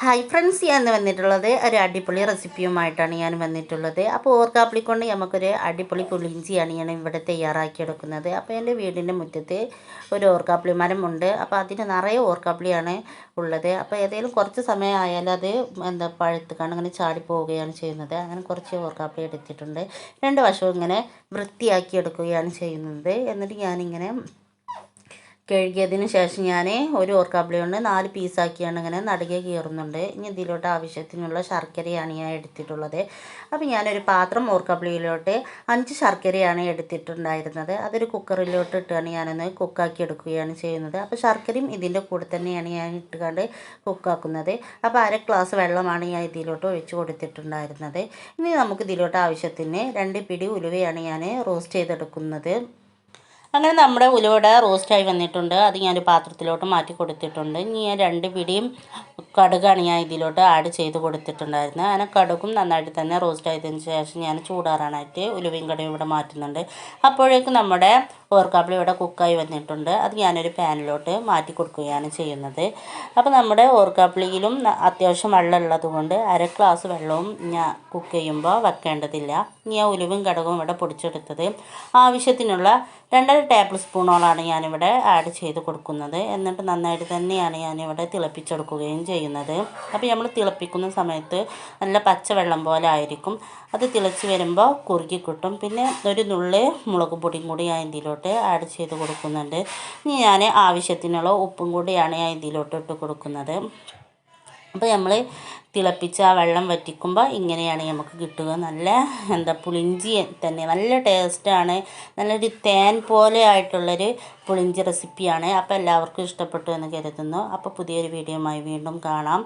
Hi friends ഞാൻ വന്നിട്ടുള്ളത് ഒരു അടിപൊളി റെസിപ്പിയുമായിട്ടാണ് ഞാൻ വന്നിട്ടുള്ളത്. അപ്പോൾ ഓർക്കാപ്പിളി കൊണ്ട് നമുക്കൊരു അടിപൊളി പുളിഞ്ചിയാണ് ഞാൻ ഇവിടെ തയ്യാറാക്കിയെടുക്കുന്നത് അപ്പോൾ എന്റെ വീടിന്റെ മുറ്റത്ത് ഒരു ഓർക്കാപ്പിളി മരമുണ്ട് അപ്പോൾ അതിന് നിറയെ ഓർക്കാപ്പിളിയാണ് ഉള്ളത്. അപ്പോൾ ഏതെങ്കിലും കുറച്ച് സമയം ആയാലും അത് എന്താ പഴുത്ത് അങ്ങനെ ചാടി പോവുകയാണ് ചെയ്യുന്നത്. അങ്ങനെ കുറച്ച് ഓർക്കാപ്പിളി എടുത്തിട്ടുണ്ട്. രണ്ട് വശവും ഇങ്ങനെ വൃത്തിയാക്കി എടുക്കുകയാണ് ചെയ്യുന്നത്. എന്നിട്ട് ഞാനിങ്ങനെ കഴുകിയതിന് ശേഷം ഞാൻ ഒരു ഓർക്കാപ്പിളി കൊണ്ട് നാല് പീസാക്കിയാണ് ഇങ്ങനെ നടുകെ കീറുന്നുണ്ട്. ഇനി ഇതിലോട്ട് ആവശ്യത്തിനുള്ള ശർക്കരയാണ് ഞാൻ എടുത്തിട്ടുള്ളത്. അപ്പോൾ ഞാനൊരു പാത്രം ഓർക്കാപ്പിളിയിലോട്ട് അഞ്ച് ശർക്കരയാണ് എടുത്തിട്ടുണ്ടായിരുന്നത്. അതൊരു കുക്കറിലോട്ട് ഇട്ടാണ് ഞാനൊന്ന് കുക്കാക്കി എടുക്കുകയാണ് ചെയ്യുന്നത്. അപ്പോൾ ശർക്കരയും ഇതിന്റെ കൂടെ തന്നെയാണ് ഞാൻ ഇട്ടുകൊണ്ട് കുക്കാക്കുന്നത്. അപ്പോൾ അര ഗ്ലാസ് വെള്ളമാണ് ഞാൻ ഇതിലോട്ട് ഒഴിച്ച് കൊടുത്തിട്ടുണ്ടായിരുന്നത്. ഇനി നമുക്ക് ഇതിലോട്ട് ആവശ്യത്തിന് രണ്ട് പിടി ഉലുവയാണ് ഞാൻ റോസ്റ്റ് ചെയ്തെടുക്കുന്നത്. അങ്ങനെ നമ്മുടെ ഉലുവട റോസ്റ്റായി വന്നിട്ടുണ്ട്. അത് ഞാൻ ഒരു പാത്രത്തിലോട്ട് മാറ്റി കൊടുത്തിട്ടുണ്ട്. ഇനി ഞാൻ രണ്ട് പിടിയും കടുകാണ് ഞാൻ ഇതിലോട്ട് ആഡ് ചെയ്ത് കൊടുത്തിട്ടുണ്ടായിരുന്നത്. അങ്ങനെ കടുകും നന്നായിട്ട് തന്നെ റോസ്റ്റ് ആയതിനു ശേഷം ഞാൻ ചൂടാറാനായിട്ട് ഉലുവയും കടയും ഇവിടെ മാറ്റുന്നുണ്ട്. അപ്പോഴേക്കും നമ്മുടെ ഓർക്കാപ്പിളി ഇവിടെ കുക്കായി വന്നിട്ടുണ്ട്. അത് ഞാനൊരു പാനിലോട്ട് മാറ്റി കൊടുക്കുകയാണ് ചെയ്യുന്നത്. അപ്പോൾ നമ്മുടെ ഓർക്കാപ്പിളിയിലും അത്യാവശ്യം വെള്ളം ഉള്ളത് കൊണ്ട് അര ഗ്ലാസ് വെള്ളവും ഞാൻ കുക്ക് ചെയ്യുമ്പോൾ വെക്കേണ്ടതില്ല. ഞാൻ ഉലുവും കടുകും ഇവിടെ പൊടിച്ചെടുത്തത് ആവശ്യത്തിനുള്ള രണ്ടര ടേബിൾ സ്പൂണോളാണ് ഞാനിവിടെ ആഡ് ചെയ്ത് കൊടുക്കുന്നത്. എന്നിട്ട് നന്നായിട്ട് തന്നെയാണ് ഞാനിവിടെ തിളപ്പിച്ചെടുക്കുകയും ചെയ്യുന്നത്. അപ്പോൾ നമ്മൾ തിളപ്പിക്കുന്ന സമയത്ത് നല്ല പച്ചവെള്ളം പോലെ ആയിരിക്കും. അത് തിളച്ച് വരുമ്പോൾ കുറുകി കിട്ടും. പിന്നെ ഒരു നുള്ളി മുളക് പൊടിയും കൂടി ഞാൻ ഇതിലോട്ട് ആഡ് ചെയ്ത് കൊടുക്കുന്നുണ്ട്. ഇനി ഞാൻ ആവശ്യത്തിനുള്ള ഉപ്പും കൂടിയാണ് ഞാൻ ഇതിലോട്ട് ഇട്ട് കൊടുക്കുന്നത്. അപ്പോൾ നമ്മൾ തിളപ്പിച്ച് ആ വെള്ളം വറ്റിക്കുമ്പോൾ ഇങ്ങനെയാണ് നമുക്ക് കിട്ടുക. നല്ല എന്താ പുളിഞ്ചി തന്നെ. നല്ല ടേസ്റ്റാണ് നല്ലൊരു തേൻ പോലെ ആയിട്ടുള്ളൊരു പുളിഞ്ചി റെസിപ്പിയാണ് അപ്പോൾ എല്ലാവർക്കും ഇഷ്ടപ്പെട്ടു എന്ന് കരുതുന്നു. അപ്പോൾ പുതിയൊരു വീഡിയോയുമായി വീണ്ടും കാണാം.